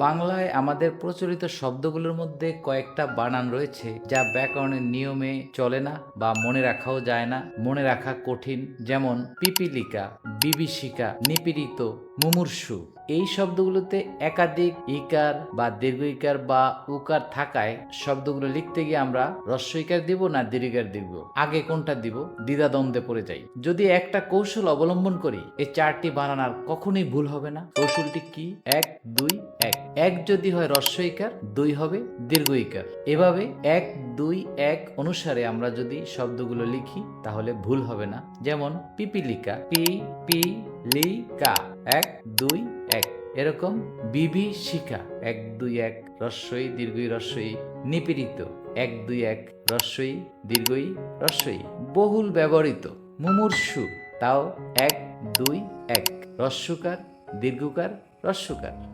বাংলায় আমাদের প্রচলিত শব্দগুলোর মধ্যে কয়েকটা বানান রয়েছে যা ব্যাকরণের নিয়মে চলে না বা মনে রাখাও যায় না, মনে রাখা কঠিন, যেমন পিপিলিকা, বিভীষিকা, নিপীড়িত, মুমূর্ষু। এই শব্দগুলোতে একাধিক ইকার বা দীর্ঘ ইকার বা উকার থাকায় শব্দগুলো লিখতে গিয়ে আমরা রস্য ইকার দিব না দীর্ঘার দিব? আগে কোনটা দিব? দ্বিধাদ্বন্দ্বে পড়ে যাই। যদি একটা কৌশল অবলম্বন করি, এই চারটি বানানার কখনোই ভুল হবে না। কৌশলটি কি? এক, দুই, এক। এক যদি হয় রস্য ইকার, দুই হবে দীর্ঘ ইকার। এভাবে এক, দুই, এক অনুসারে আমরা যদি শব্দগুলো লিখি, তাহলে ভুল হবে না। যেমন, পিপিলিকা পি পি লি কা এক, দুই, এক। এরকম বিভীষিকা, এক, দুই, এক রস্যই দীর্ঘই রস্যই নিপীড়িত, এক, দুই, এক রস্যই দীর্ঘই রস্যই বহুল ব্যবহৃত, মুমূর্ষু, তাও এক, দুই, এক। রস্যকার, দীর্ঘকার, রস্যকার।